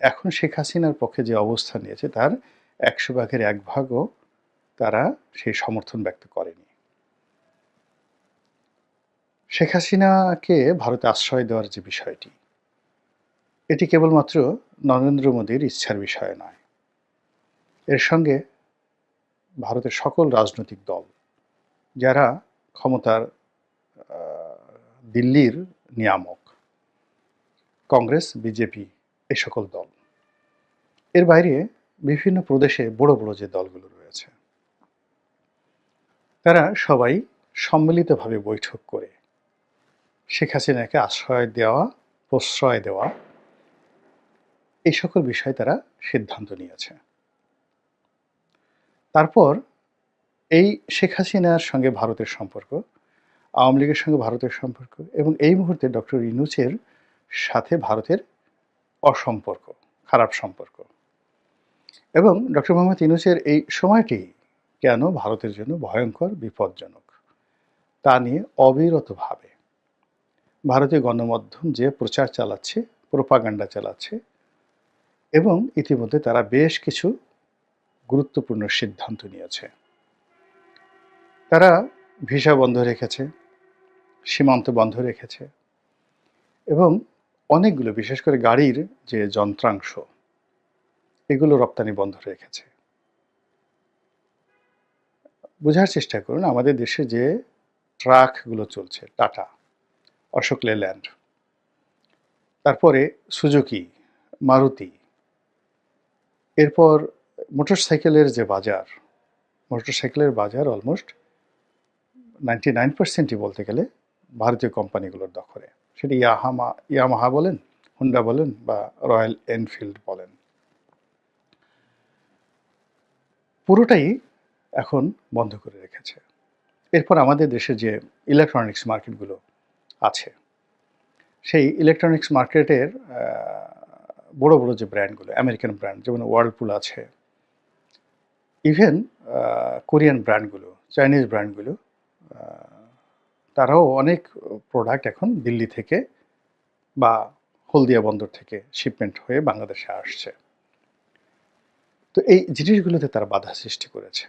এখন শেখ হাসিনার পক্ষে যে অবস্থান নিয়েছে, তার একশো ভাগের এক ভাগও তারা সেই সমর্থন ব্যক্ত করেনি। শেখ হাসিনাকে ভারতে আশ্রয় দেওয়ার যে বিষয়টি, এটি কেবলমাত্র নরেন্দ্র মোদীর ইচ্ছার বিষয় নয়। এর সঙ্গে ভারতের সকল রাজনৈতিক দল, যারা ক্ষমতার দিল্লির নিয়ামক, কংগ্রেস, বিজেপি এই সকল দল। এর বাইরে বিভিন্ন প্রদেশে বড় বড় যে দলগুলো রয়েছে, তারা সবাই সম্মিলিতভাবে বৈঠক করে শেখ হাসিনাকে আশ্রয় দেওয়া, প্রশ্রয় দেওয়া, এই সকল বিষয়ে তারা সিদ্ধান্ত নিয়েছে। তারপর এই শেখ হাসিনার সঙ্গে ভারতের সম্পর্ক, আওয়ামী লীগের সঙ্গে ভারতের সম্পর্ক এবং এই মুহূর্তে ডক্টর ইনুচের সাথে ভারতের অসম্পর্ক, খারাপ সম্পর্ক। এবং ডক্টর মোহাম্মদ ইনুসের এই সময়টি কেন ভারতের জন্য ভয়ঙ্কর, বিপজ্জনক? তা নিয়ে অবিরতভাবে ভারতীয় গণমাধ্যম যে প্রচার চালাচ্ছে, প্রোপাগান্ডা চালাচ্ছে, এবং ইতিমধ্যে তারা বেশ কিছু গুরুত্বপূর্ণ সিদ্ধান্ত নিয়েছে। তারা ভিসা বন্ধ রেখেছে, সীমান্ত বন্ধ রেখেছে, এবং অনেকগুলো, বিশেষ করে গাড়ির যে যন্ত্রাংশ, এগুলো রপ্তানি বন্ধ রেখেছে বোঝার চেষ্টা করুন, আমাদের দেশে যে ট্রাকগুলো চলছে, টাটা, অশোক লেল্যান্ড, তারপরে সুজুকি, মারুতি, এরপর মোটরসাইকেলের যে বাজার, মোটরসাইকেলের বাজার অলমোস্ট নাইনটি নাইন পার্সেন্টই বলতে গেলে ভারতীয় কোম্পানিগুলোর দখলে। সেটি ইয়াহামা, ইয়ামাহা বলেন, হুন্ডা বলেন বা রয়্যাল এনফিল্ড বলেন। পুরোটাই এখন বন্ধ করে রেখেছে। এরপর আমাদের দেশে যে ইলেকট্রনিক্স মার্কেটগুলো আছে, সেই ইলেকট্রনিক্স মার্কেটের বড় বড় যে ব্র্যান্ডগুলো আমেরিকান ব্র্যান্ড যেমন ওয়ার্লপুল আছে ইভেন কোরিয়ান ব্র্যান্ডগুলো চাইনিজ ব্র্যান্ডগুলো তারাও অনেক প্রোডাক্ট এখন দিল্লি থেকে বা হলদিয়া বন্দর থেকে শিপমেন্ট হয়ে বাংলাদেশে আসছে। তো এই জিনিসগুলোতে তারা বাধা সৃষ্টি করেছে।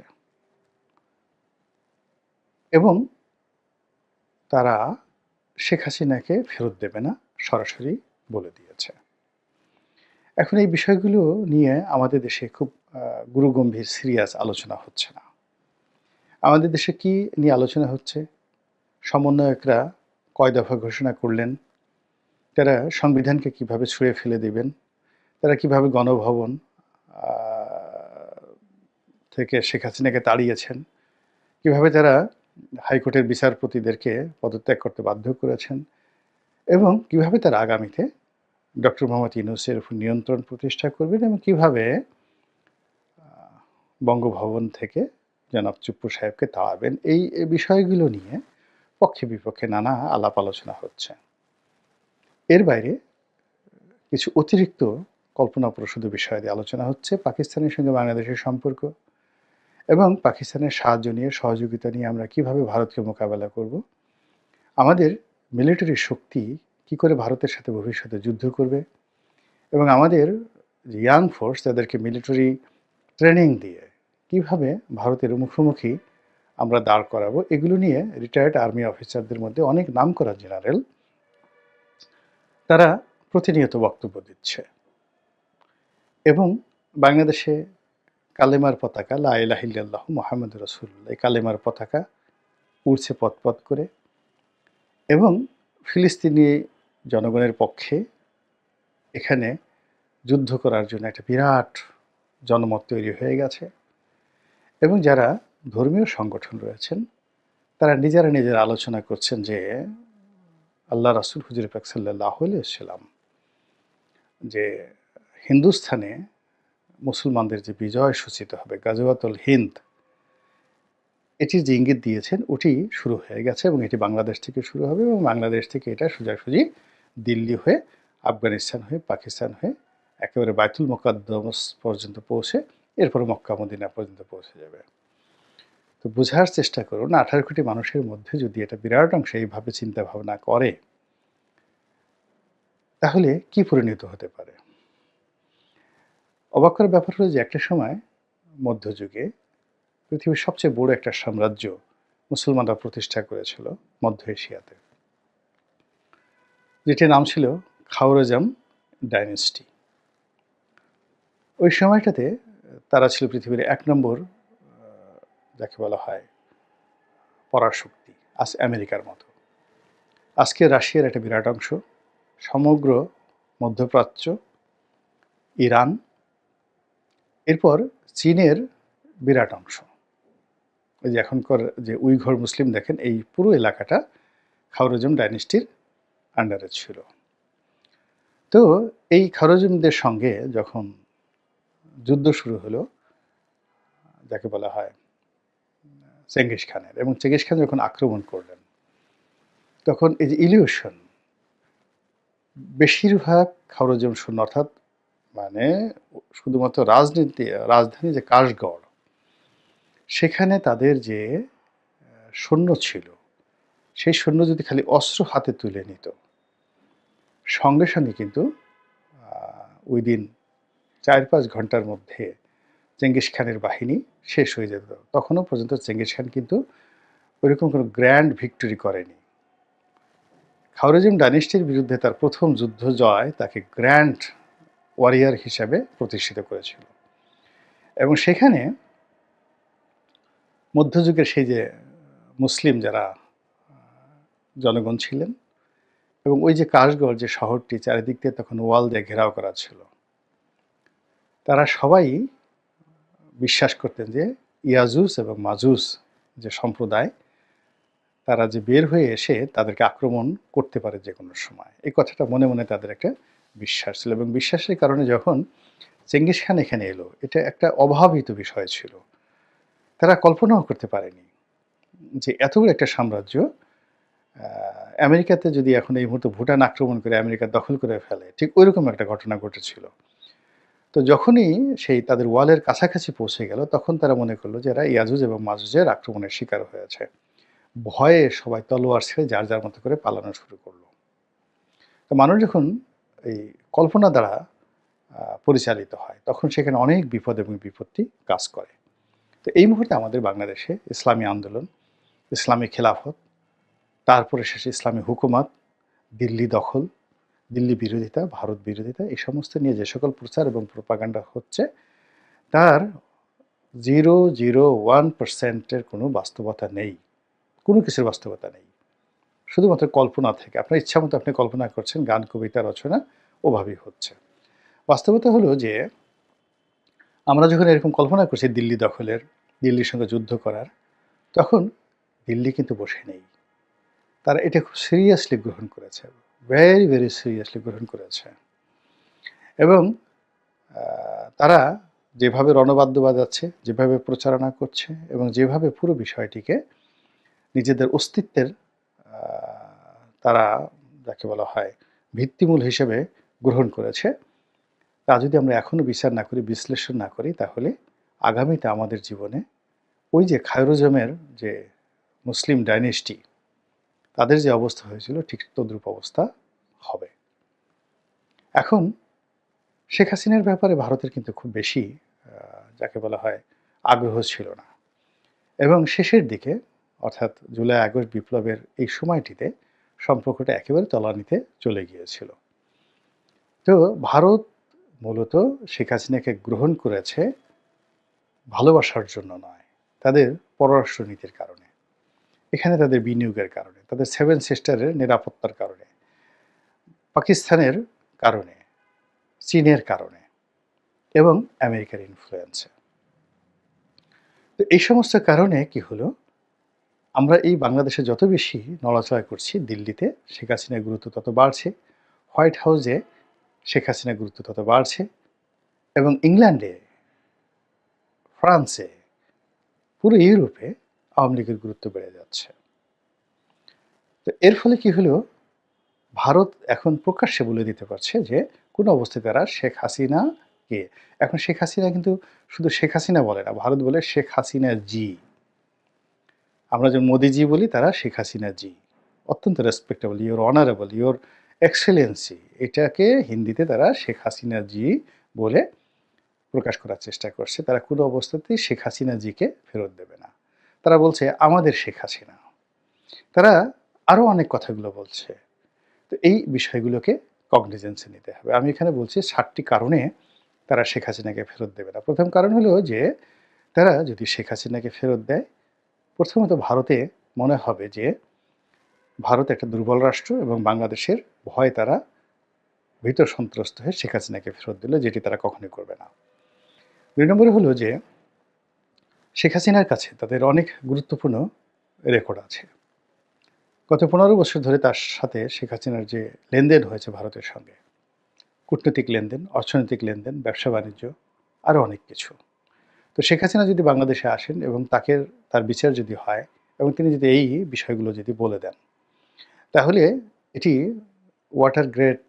এবং তারা শেখ হাসিনাকে ফেরত দেবে না, সরাসরি বলে দিয়েছে। এখন এই বিষয়গুলো নিয়ে আমাদের দেশে খুব গুরুগম্ভীর সিরিয়াস আলোচনা হচ্ছে না। আমাদের দেশে কি নিয়ে আলোচনা হচ্ছে? সমন্বয়করা কয় দফা ঘোষণা করলেন, তারা সংবিধানকে কীভাবে ছুঁড়ে ফেলে দিবেন, তারা কীভাবে গণভবন থেকে শেখ হাসিনাকে তাড়িয়েছেন, কীভাবে তারা হাইকোর্টের বিচারপতিদেরকে পদত্যাগ করতে বাধ্য করেছেন এবং কীভাবে তারা আগামীতে ডক্টর মোহাম্মদ ইউনুসের উপর নিয়ন্ত্রণ প্রতিষ্ঠা করবেন এবং কীভাবে বঙ্গভবন থেকে জনাব চুপ্পু সাহেবকে তাড়াবেন এই বিষয়গুলো নিয়ে পক্ষে বিপক্ষে নানা আলাপ আলোচনা হচ্ছে। এর বাইরে কিছু অতিরিক্ত কল্পনাপ্রসূত বিষয় আলোচনা হচ্ছে পাকিস্তানের সঙ্গে বাংলাদেশের সম্পর্ক এবং পাকিস্তানের সাহায্য নিয়ে, সহযোগিতা নিয়ে আমরা কীভাবে ভারতকে মোকাবেলা করব, আমাদের মিলিটারি শক্তি কি করে ভারতের সাথে ভবিষ্যতে যুদ্ধ করবে এবং আমাদের ইয়াং ফোর্স তাদেরকে মিলিটারি ট্রেনিং দিয়ে কীভাবে ভারতের মুখোমুখি আমরা দাঁড় করাবো। এগুলো নিয়ে রিটায়ার্ড আর্মি অফিসারদের মধ্যে অনেক নাম করা জেনারেল তারা প্রতিনিয়ত বক্তব্য দিচ্ছে। এবং বাংলাদেশে কালেমার পতাকা লাইলাহিল্লাহ মোহাম্মদ রসুল্লাহ কালেমার পতাকা উড়ছে পথ করে। এবং ফিলিস্তিনি জনগণের পক্ষে এখানে যুদ্ধ করার জন্য একটা বিরাট জনমত তৈরি হয়ে গেছে। এবং যারা ধর্মীয় সংগঠন রয়েছেন, তারা নিজেরা নিজেরা আলোচনা করছেন যে আল্লাহ রাসুল হুজুর পাক সাল্লাহ যে হিন্দুস্থানে মুসলমানদের যে বিজয় সূচিত হবে, গাজওয়াতুল হিন্দ এটির যে ইঙ্গিত দিয়েছেন, ওটি শুরু হয়ে গেছে এবং এটি বাংলাদেশ থেকে শুরু হবে এবং বাংলাদেশ থেকে এটা সোজাসুজি দিল্লি হয়ে, আফগানিস্তান হয়ে, পাকিস্তান হয়ে একেবারে বাইতুল মোকাদ্দমস পর্যন্ত পৌঁছে, এরপর মক্কা, মদিনা পর্যন্ত পৌঁছে যাবে। তো বোঝার চেষ্টা করুন, আঠারো কোটি মানুষের মধ্যে যদি এটা বিরাট অংশ এইভাবে চিন্তা ভাবনা করে, তাহলে কি পরিণত হতে পারে? অবাক করার ব্যাপার হলো যে একটা সময় মধ্যযুগে পৃথিবীর সবচেয়ে বড় একটা সাম্রাজ্য মুসলমানরা প্রতিষ্ঠা করেছিল মধ্য এশিয়াতে। যেটির নাম ছিল খাওরজাম ডাইনেস্টি। ওই সময়টাতে তারা ছিল পৃথিবীর এক নম্বর যাকে বলা হয় পরাশক্তি, আজ আমেরিকার মতো। আজকে রাশিয়ার একটা বিরাট অংশ, সমগ্র মধ্যপ্রাচ্য, ইরান, এরপর চীনের বিরাট অংশ। ওই যে এখনকার যে উইঘর মুসলিম দেখেন, এই পুরো এলাকাটা খাওরজম ডাইনেস্টির আন্ডারে ছিল। তো এই খাওরজমদের সঙ্গে যখন যুদ্ধ শুরু হলো, যাকে বলা হয় চেঙ্গিস খানের এবং চেঙ্গিস খান যখন আক্রমণ করলেন, তখন এই যে ইলিউশন, বেশিরভাগ খাওরজম শূন্য, অর্থাৎ মানে শুধুমাত্র রাজনীতি, রাজধানী যে কাশগড়, সেখানে তাদের যে সৈন্য ছিল, সেই সৈন্য যদি খালি অস্ত্র হাতে তুলে নিত, সঙ্গে সঙ্গে কিন্তু ওই দিন চার পাঁচ ঘণ্টার মধ্যে চেঙ্গিস খানের বাহিনী শেষ হয়ে যেত। তখনও পর্যন্ত চেঙ্গিস খান কিন্তু ওইরকম কোনো গ্র্যান্ড ভিক্টরি করেনি। খাওরেজিম ডাইনেস্টির বিরুদ্ধে তার প্রথম যুদ্ধ জয় তাকে গ্র্যান্ড ওয়ারিয়ার হিসাবে প্রতিষ্ঠিত করেছিল। এবং সেখানে মধ্যযুগের সেই যে মুসলিম যারা জনগণ ছিলেন এবং ওই যে কাশগড় যে শহরটি চারিদিক দিয়ে তখন ওয়াল দিয়ে ঘেরাও করা ছিল, তারা সবাই বিশ্বাস করতেন যে ইয়াজুস এবং মাজুস যে সম্প্রদায়, তারা যে বের হয়ে এসে তাদেরকে আক্রমণ করতে পারে যে কোনো সময়। এই কথাটা মনে মনে তাদের একটা বিশ্বাস ছিল এবং বিশ্বাসের কারণে যখন চেঙ্গিস খান এখানে এলো, এটা একটা অভাবিত বিষয় ছিল। তারা কল্পনাও করতে পারেনি যে এত বড় একটা সাম্রাজ্য আমেরিকাতে যদি এখন এই মুহূর্তে ভুটান আক্রমণ করে আমেরিকা দখল করে ফেলে, ঠিক ওইরকম একটা ঘটনা ঘটেছিল। তো যখনই সেই তাদের ওয়ালের কাছাকাছি পৌঁছে গেল, তখন তারা মনে করল যে এরা ইয়াজুজ এবং মাজুজের আক্রমণের শিকার হয়েছে ভয়ে সবাই তলোয়ার ছেড়ে যার যার মতো করে পালানো শুরু করল। তো মানুষ যখন এই কল্পনা দ্বারা পরিচালিত হয়, তখন সেখানে অনেক বিপদ এবং বিপত্তি কাজ করে। তো এই মুহূর্তে আমাদের বাংলাদেশে ইসলামী আন্দোলন, ইসলামী খেলাফত, তারপরে শেষে ইসলামী হুকুমাত, দিল্লি দখল দিল্লি বিরোধিতা, ভারত বিরোধিতা, এই সমস্ত নিয়ে যে সকল প্রচার এবং প্রোপাগান্ডা হচ্ছে, তার জিরো জিরো ওয়ান পার্সেন্টের কোনো বাস্তবতা নেই। কোনো কিছুর বাস্তবতা নেই। শুধুমাত্র কল্পনা থেকে। আপনার ইচ্ছা মতো আপনি কল্পনা করছেন, গান, কবিতা, রচনা, ওভাবেই হচ্ছে। বাস্তবতা হলো যে, আমরা যখন এরকম কল্পনা করছি দিল্লি দখলের, দিল্লির সঙ্গে যুদ্ধ করার, তখন দিল্লি কিন্তু বসে নেই। তারা এটা খুব সিরিয়াসলি গ্রহণ করেছে। ভেরি ভেরি সিরিয়াসলি গ্রহণ করেছে এবং তারা যেভাবে রণবাদ্য বাজাচ্ছে, যেভাবে প্রচারণা করছে এবং যেভাবে পুরো বিষয়টিকে নিজেদের অস্তিত্বের তারা যাকে বলা হয় ভিত্তিমূল হিসেবে গ্রহণ করেছে। তা যদি আমরা এখনও বিচার না করি, বিশ্লেষণ না করি, তাহলে আগামীতে আমাদের জীবনে ওই যে খায়রোজমের যে মুসলিম ডাইনেস্টি তাদের যে অবস্থা হয়েছিল, ঠিক তদ্রূপ অবস্থা হবে। এখন শেখ হাসিনার ব্যাপারে ভারতের কিন্তু খুব বেশি যাকে বলা হয় আগ্রহ ছিল না। এবং শেষের দিকে, অর্থাৎ জুলাই, আগস্ট বিপ্লবের এই সময়টিতে সম্পর্কটা একেবারে তলানিতে চলে গিয়েছিল। তো ভারত মূলত শেখ হাসিনাকে গ্রহণ করেছে ভালোবাসার জন্য নয়, তাদের পররাষ্ট্রনীতির কারণে। এখানে তাদের বিনিয়োগের কারণে, তাদের সেভেন সিস্টারের নিরাপত্তার কারণে, পাকিস্তানের কারণে, চীনের কারণে এবং আমেরিকার ইনফ্লুয়েন্সে তো এই সমস্ত কারণে কি হলো? আমরা এই বাংলাদেশে যত বেশি নড়াচড়া করছি দিল্লিতে, শেখ হাসিনার গুরুত্ব তত বাড়ছে, হোয়াইট হাউসে শেখ হাসিনার গুরুত্ব তত বাড়ছে এবং ইংল্যান্ডে, ফ্রান্সে, পুরো ইউরোপে আওয়ামী লীগের গুরুত্ব বেড়ে যাচ্ছে। তো এর ফলে কি হলো? ভারত এখন প্রকাশ্যে বলে দিতে পারছে যে, কোনো অবস্থায় তারা শেখ হাসিনা কে? এখন শেখ হাসিনা কিন্তু শুধু শেখ হাসিনা বলে না, ভারত বলে শেখ হাসিনা জি। আমরা যে মোদিজি বলি, তারা শেখ হাসিনা জি। অত্যন্ত respectable your honourable your excellency এটাকে হিন্দিতে তারা শেখ হাসিনা জি বলে প্রকাশ করার চেষ্টা করছে। তারা কোনো অবস্থাতেই শেখ হাসিনা জিকে ফেরত দেবে না। তারা বলছে, আমাদের শেখ হাসিনা। তারা আরও অনেক কথাগুলো বলছে। তো এই বিষয়গুলোকে কগনিজেন্সে নিতে হবে। আমি এখানে বলছি ষাটটি কারণে তারা শেখ হাসিনাকে ফেরত দেবে না। প্রথম কারণ হলো যে, তারা যদি শেখ হাসিনাকে ফেরত দেয়, প্রথমত ভারতে মনে হবে যে, ভারত একটা দুর্বল রাষ্ট্র এবং বাংলাদেশের ভয়ে তারা ভিতর সন্ত্রস্ত হয়ে শেখ হাসিনাকে ফেরত দিল, যেটি তারা কখনোই করবে না। দুই নম্বরে হলো যে শেখ হাসিনার কাছে তাদের অনেক গুরুত্বপূর্ণ রেকর্ড আছে। গত পনেরো বছর ধরে তার সাথে শেখ হাসিনার যে লেনদেন হয়েছে ভারতের সঙ্গে, কূটনৈতিক লেনদেন, অর্থনৈতিক লেনদেন, ব্যবসা বাণিজ্য আরও অনেক কিছু। তো শেখ হাসিনা যদি বাংলাদেশে আসেন এবং তাকে, তার বিচার যদি হয় এবং তিনি যদি এই বিষয়গুলো যদি বলে দেন, তাহলে এটি ওয়াটার গ্রেট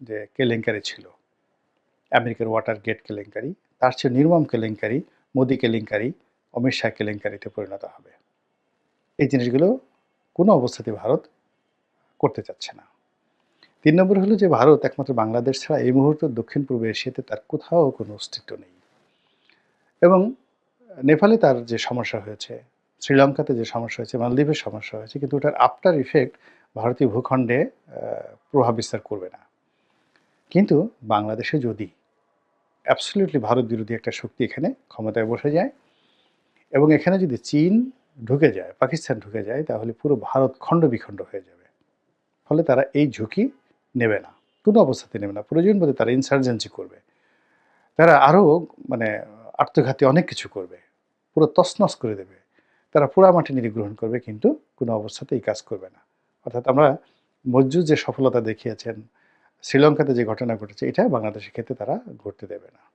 যে কেলেঙ্কারি ছিল, আমেরিকার ওয়াটার গেট কেলেঙ্কারি, তার চেয়ে নির্মম কেলেঙ্কারি মোদি কেলেঙ্কারি অমিত শাহ কেলেঙ্কারিতে পরিণত হবে। এই জিনিসগুলো কোনো অবস্থাতে ভারত করতে চাচ্ছে না। তিন নম্বর হলো যে ভারত একমাত্র বাংলাদেশ ছাড়া এই মুহূর্তে দক্ষিণ পূর্ব এশিয়াতে তার কোথাও কোনো অস্তিত্ব নেই। এবং নেপালে তার যে সমস্যা হয়েছে, শ্রীলঙ্কাতে যে সমস্যা হয়েছে মালদ্বীপের সমস্যা হয়েছে, কিন্তু ওটার আফটার ইফেক্ট ভারতীয় ভূখণ্ডে প্রভাব বিস্তার করবে না। কিন্তু বাংলাদেশে যদি অ্যাবসলিউটলি ভারত বিরোধী একটা শক্তি এখানে ক্ষমতায় বসে যায়। এবং এখানে যদি চীন ঢুকে যায়, পাকিস্তান ঢুকে যায়, তাহলে পুরো ভারত খণ্ড বিখণ্ড হয়ে যাবে। ফলে তারা এই ঝুঁকি নেবে না। কোনো অবস্থাতে নেবে না। প্রয়োজন বোধে তারা ইনসার্জেন্সি করবে। তারা আরও মানে আত্মঘাতী অনেক কিছু করবে। পুরো তছনছ করে দেবে। তারা পোড়া মাটি নির্গ্রহণ করবে, কিন্তু কোনো অবস্থাতে এই কাজ করবে না। অর্থাৎ আমরা মজুদ যে সফলতা দেখিয়েছেন শ্রীলঙ্কাতে যে ঘটনা ঘটেছে এটা বাংলাদেশের ক্ষেত্রে তারা ঘটতে দেবে না।